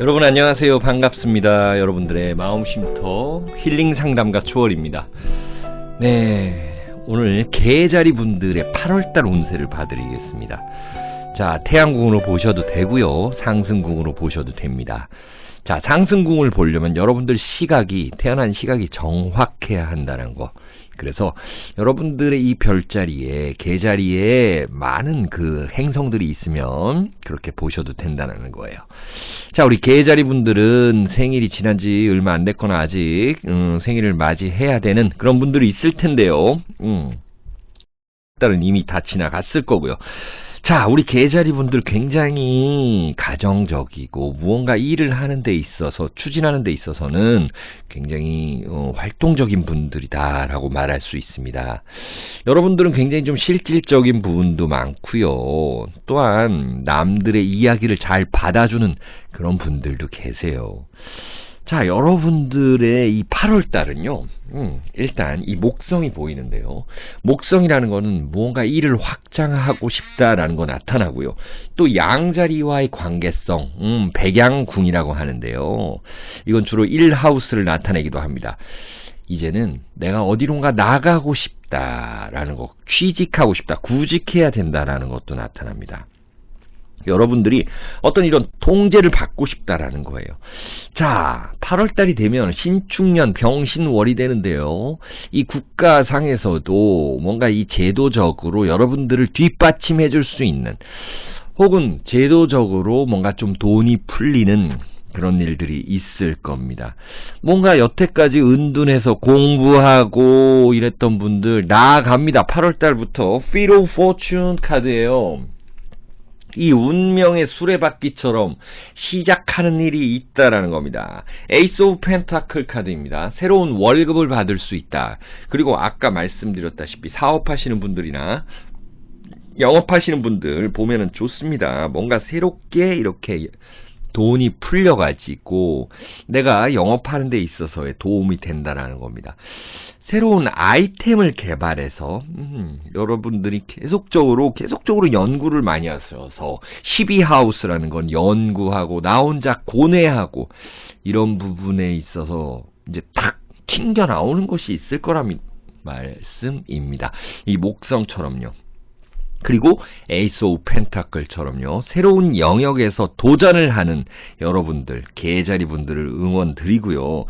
여러분 안녕하세요. 반갑습니다. 여러분들의 마음 쉼터 힐링 상담가 초월입니다. 네. 오늘 개자리 분들의 8월달 운세를 봐드리겠습니다. 자, 태양궁으로 보셔도 되고요. 상승궁으로 보셔도 됩니다. 자, 상승궁을 보려면 여러분들 시각이 태어난 시각이 정확해야 한다는 거. 그래서 여러분들의 이 별자리에 계자리에 많은 그 행성들이 있으면 그렇게 보셔도 된다는 거예요. 자, 우리 계자리 분들은 생일이 지난 지 얼마 안 됐거나 아직 음, 생일을 맞이해야 되는 그런 분들이 있을 텐데요. 음. 딸은 이미 다 지나갔을 거고요. 자, 우리 계자리 분들 굉장히 가정적이고 무언가 일을 하는 데 있어서 추진하는 데 있어서는 굉장히 어, 활동적인 분들이다라고 말할 수 있습니다. 여러분들은 굉장히 좀 실질적인 부분도 많고요. 또한 남들의 이야기를 잘 받아주는 그런 분들도 계세요. 자, 여러분들의 이 8월 달은요, 음, 일단 이 목성이 보이는데요. 목성이라는 거는 무언가 일을 확장하고 싶다라는 거 나타나고요. 또 양자리와의 관계성, 음, 백양궁이라고 하는데요. 이건 주로 1하우스를 나타내기도 합니다. 이제는 내가 어디론가 나가고 싶다라는 거, 취직하고 싶다, 구직해야 된다라는 것도 나타납니다. 여러분들이 어떤 이런 통제를 받고 싶다라는 거예요. 자, 8월달이 되면 신축년 병신월이 되는데요. 이 국가상에서도 뭔가 이 제도적으로 여러분들을 뒷받침해 줄 수 있는 혹은 제도적으로 뭔가 좀 돈이 풀리는 그런 일들이 있을 겁니다. 뭔가 여태까지 은둔해서 공부하고 이랬던 분들 나아갑니다. 8월달부터 Feel of Fortune 카드예요. 이 운명의 수레바퀴처럼 시작하는 일이 있다라는 겁니다. 에이스 오브 펜타클 카드입니다. 새로운 월급을 받을 수 있다. 그리고 아까 말씀드렸다시피 사업하시는 분들이나 영업하시는 분들 보면은 좋습니다. 뭔가 새롭게 이렇게 돈이 풀려가지고 내가 영업하는 데 있어서의 도움이 된다라는 겁니다. 새로운 아이템을 개발해서 음, 여러분들이 계속적으로 계속적으로 연구를 많이 하셔서 12하우스라는 건 연구하고 나 혼자 고뇌하고 이런 부분에 있어서 이제 탁 튕겨 나오는 것이 있을 거라는 말씀입니다. 이 목성처럼요. 그리고 에이스 오브 펜타클처럼요. 새로운 영역에서 도전을 하는 여러분들, 계자리 분들을 응원 드리고요.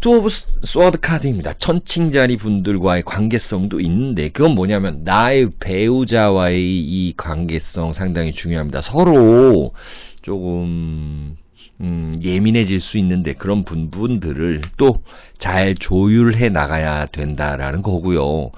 투 오브 스워드 카드입니다. 천칭자리 분들과의 관계성도 있는데 그건 뭐냐면 나의 배우자와의 이 관계성 상당히 중요합니다. 서로 조금 음, 예민해질 수 있는데 그런 부분들을 또 잘 조율해 나가야 된다라는 거고요.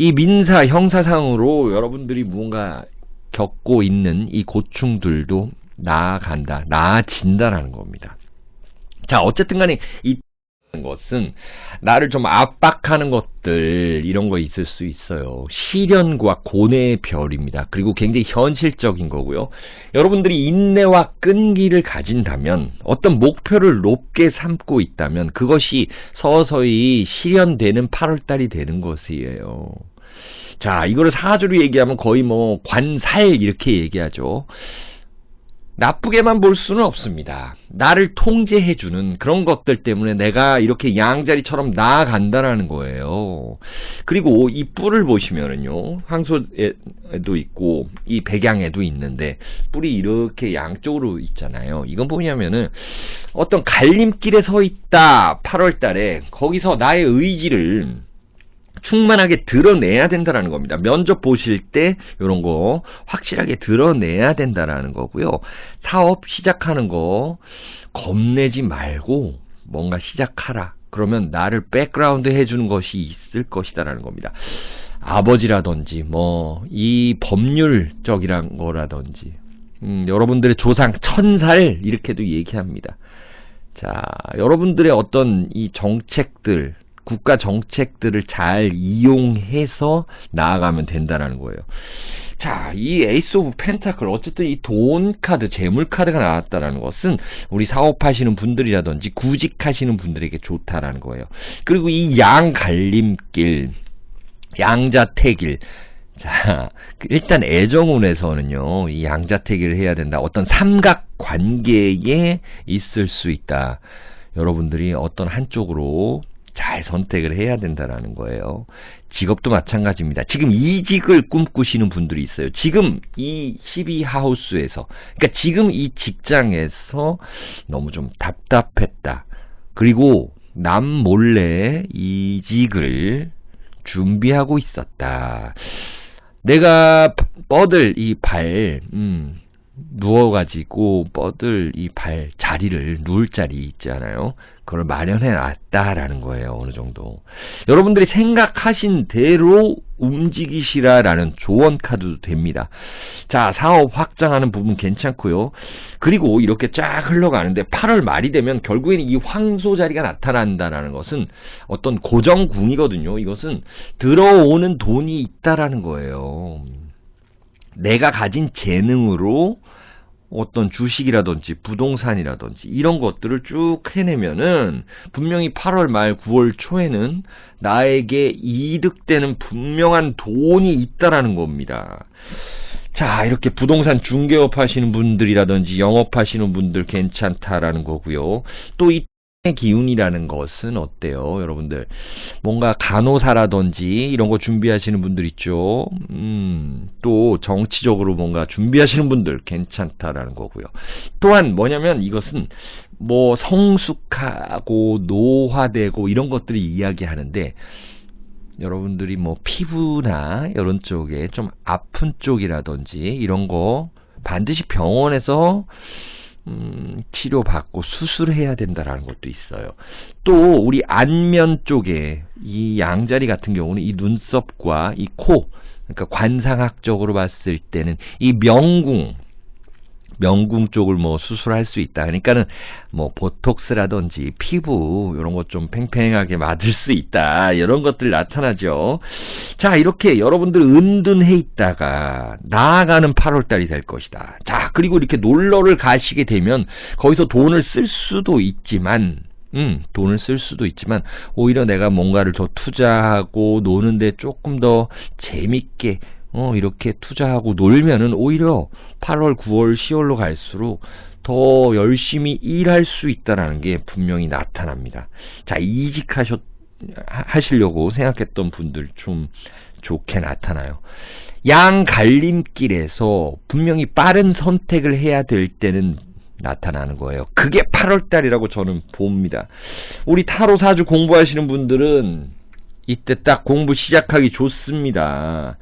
이 민사 형사상으로 여러분들이 무언가 겪고 있는 이 고충들도 나아간다, 나아진다라는 겁니다. 자, 어쨌든 간에 이 것은 나를 좀 압박하는 것들 이런 거 있을 수 있어요. 시련과 고뇌의 별입니다. 그리고 굉장히 현실적인 거고요. 여러분들이 인내와 끈기를 가진다면 어떤 목표를 높게 삼고 있다면 그것이 서서히 실현되는 8월달이 되는 것이에요. 자, 이거를 사주로 얘기하면 거의 뭐 관살 이렇게 얘기하죠. 나쁘게만 볼 수는 없습니다. 나를 통제해주는 그런 것들 때문에 내가 이렇게 양자리처럼 나아간다라는 거예요. 그리고 이 뿔을 보시면은요, 황소에도 있고, 이 백양에도 있는데, 뿔이 이렇게 양쪽으로 있잖아요. 이건 뭐냐면은, 어떤 갈림길에 서 있다, 8월 달에, 거기서 나의 의지를, 충만하게 드러내야 된다라는 겁니다. 면접 보실 때 이런 거 확실하게 드러내야 된다라는 거고요. 사업 시작하는 거 겁내지 말고 뭔가 시작하라. 그러면 나를 백그라운드 해주는 것이 있을 것이다라는 겁니다. 아버지라든지 뭐 이 법률적이란 거라든지 음, 여러분들의 조상 천살 이렇게도 얘기합니다. 자, 여러분들의 어떤 이 정책들 국가 정책들을 잘 이용해서 나아가면 된다라는 거예요. 자, 이 에이스 오브 펜타클 어쨌든 이 돈 카드, 재물 카드가 나왔다라는 것은 우리 사업하시는 분들이라든지 구직하시는 분들에게 좋다라는 거예요. 그리고 이 양 갈림길, 양자택일 자, 그 일단 애정운에서는요, 이 양자택일을 해야 된다. 어떤 삼각 관계에 있을 수 있다. 여러분들이 어떤 한쪽으로 잘 선택을 해야 된다라는 거예요. 직업도 마찬가지입니다. 지금 이직을 꿈꾸시는 분들이 있어요. 지금 이 12하우스에서, 그러니까 지금 이 직장에서 너무 좀 답답했다. 그리고 남 몰래 이직을 준비하고 있었다. 내가 뻗을 이 발, 음, 누워가지고 뻗을 이 발 자리를 누울 자리 있잖아요. 그걸 마련해 놨다라는 거예요. 어느 정도. 여러분들이 생각하신 대로 움직이시라라는 조언 카드도 됩니다. 자, 사업 확장하는 부분 괜찮고요. 그리고 이렇게 쫙 흘러가는데 8월 말이 되면 결국에는 이 황소 자리가 나타난다라는 것은 어떤 고정궁이거든요. 이것은 들어오는 돈이 있다라는 거예요. 내가 가진 재능으로 어떤 주식이라든지 부동산이라든지 이런 것들을 쭉 해내면은 분명히 8월 말 9월 초에는 나에게 이득되는 분명한 돈이 있다라는 겁니다. 자, 이렇게 부동산 중개업 하시는 분들이라든지 영업 하시는 분들 괜찮다라는 거고요. 또 이 기운이라는 것은 어때요, 여러분들? 뭔가 간호사라든지 이런 거 준비하시는 분들 있죠. 음, 또 정치적으로 뭔가 준비하시는 분들 괜찮다라는 거고요. 또한 뭐냐면 이것은 뭐 성숙하고 노화되고 이런 것들이 이야기하는데 여러분들이 뭐 피부나 이런 쪽에 좀 아픈 쪽이라든지 이런 거 반드시 병원에서 음, 치료받고 수술해야 된다라는 것도 있어요. 또 우리 안면 쪽에 이 양자리 같은 경우는 이 눈썹과 이 코, 그러니까 관상학적으로 봤을 때는 이 명궁 명궁 쪽을 뭐 수술할 수 있다. 그러니까는 뭐 보톡스라든지 피부 이런 것 좀 팽팽하게 맞을 수 있다. 이런 것들 나타나죠. 자, 이렇게 여러분들 은둔해 있다가 나아가는 8월 달이 될 것이다. 자, 그리고 이렇게 놀러를 가시게 되면 거기서 돈을 쓸 수도 있지만 음, 돈을 쓸 수도 있지만 오히려 내가 뭔가를 더 투자하고 노는데 조금 더 재밌게 어, 이렇게 투자하고 놀면은 오히려 8월, 9월, 10월로 갈수록 더 열심히 일할 수 있다라는 게 분명히 나타납니다. 자, 이직하셨, 하시려고 생각했던 분들 좀 좋게 나타나요. 양 갈림길에서 분명히 빠른 선택을 해야 될 때는 나타나는 거예요. 그게 8월달이라고 저는 봅니다. 우리 타로 사주 공부하시는 분들은 이때 딱 공부 시작하기 좋습니다.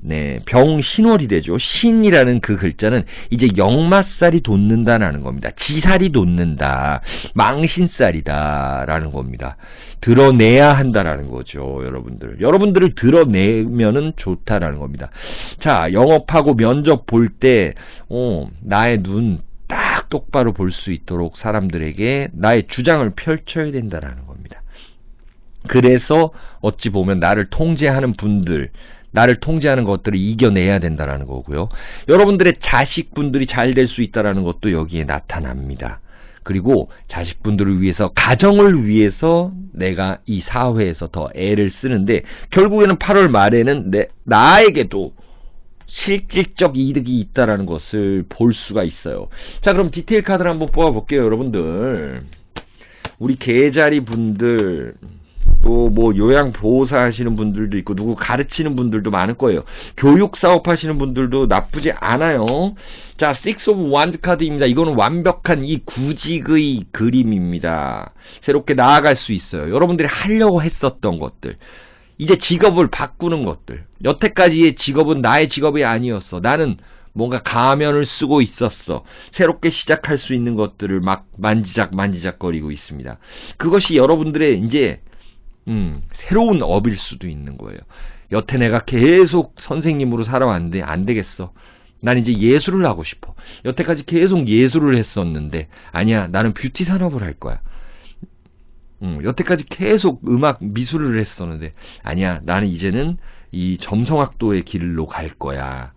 네, 병신월이 되죠. 신이라는 그 글자는 이제 역마살이 돋는다라는 겁니다. 지살이 돋는다. 망신살이다라는 겁니다. 드러내야 한다라는 거죠, 여러분들. 여러분들을 드러내면은 좋다라는 겁니다. 자, 영업하고 면접 볼 때, 어, 나의 눈 딱 똑바로 볼 수 있도록 사람들에게 나의 주장을 펼쳐야 된다라는 겁니다. 그래서 어찌 보면 나를 통제하는 분들, 나를 통제하는 것들을 이겨내야 된다라는 거고요. 여러분들의 자식분들이 잘 될 수 있다라는 것도 여기에 나타납니다. 그리고 자식분들을 위해서 가정을 위해서 내가 이 사회에서 더 애를 쓰는데 결국에는 8월 말에는 내 나에게도 실질적 이득이 있다라는 것을 볼 수가 있어요. 자, 그럼 디테일 카드를 한번 뽑아 볼게요, 여러분들. 우리 계자리 분들 또 뭐 요양 보호사 하시는 분들도 있고 누구 가르치는 분들도 많을 거예요. 교육 사업 하시는 분들도 나쁘지 않아요. 자, Six of Wands 카드입니다. 이거는 완벽한 이 구직의 그림입니다. 새롭게 나아갈 수 있어요. 여러분들이 하려고 했었던 것들. 이제 직업을 바꾸는 것들. 여태까지의 직업은 나의 직업이 아니었어. 나는 뭔가 가면을 쓰고 있었어. 새롭게 시작할 수 있는 것들을 막 만지작 만지작거리고 있습니다. 그것이 여러분들의 이제 음, 새로운 업일 수도 있는 거예요. 여태 내가 계속 선생님으로 살아왔는데 안 되겠어. 난 이제 예술을 하고 싶어. 여태까지 계속 예술을 했었는데 아니야. 나는 뷰티 산업을 할 거야. 음, 여태까지 계속 음악 미술을 했었는데 아니야. 나는 이제는 이 점성학도의 길로 갈 거야.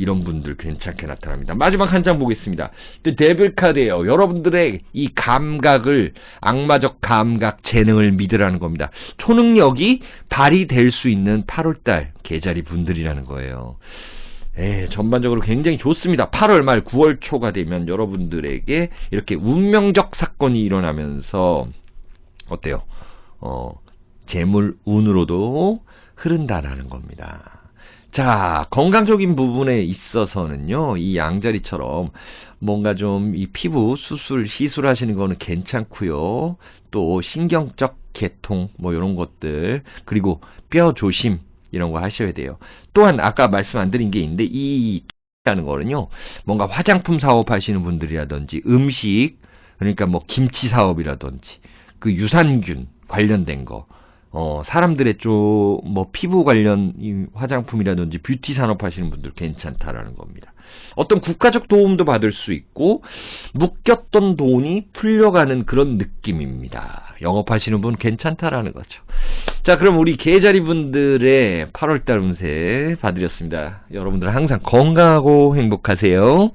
이런 분들 괜찮게 나타납니다. 마지막 한 장 보겠습니다. 또 데빌 카드예요. 여러분들의 이 감각을 악마적 감각 재능을 믿으라는 겁니다. 초능력이 발휘될 수 있는 8월달 계자리 분들이라는 거예요. 예, 전반적으로 굉장히 좋습니다. 8월 말 9월 초가 되면 여러분들에게 이렇게 운명적 사건이 일어나면서 어때요? 어, 재물 운으로도 흐른다라는 겁니다. 자, 건강적인 부분에 있어서는요, 이 양자리처럼 뭔가 좀 이 피부 수술, 시술하시는 거는 괜찮고요. 또 신경적 개통, 뭐 이런 것들, 그리고 뼈 조심, 이런 거 하셔야 돼요. 또한 아까 말씀 안 드린 게 있는데, 이 라는 거는요, 뭔가 화장품 사업 하시는 분들이라든지 음식, 그러니까 뭐 김치 사업이라든지, 그 유산균 관련된 거, 어, 사람들의 좀뭐 피부 관련 이 화장품이라든지 뷰티 산업 하시는 분들 괜찮다라는 겁니다. 어떤 국가적 도움도 받을 수 있고 묶였던 돈이 풀려가는 그런 느낌입니다. 영업하시는 분 괜찮다라는 거죠. 자, 그럼 우리 계자리 분들의 8월달 운세 봐드렸습니다. 여러분들 항상 건강하고 행복하세요.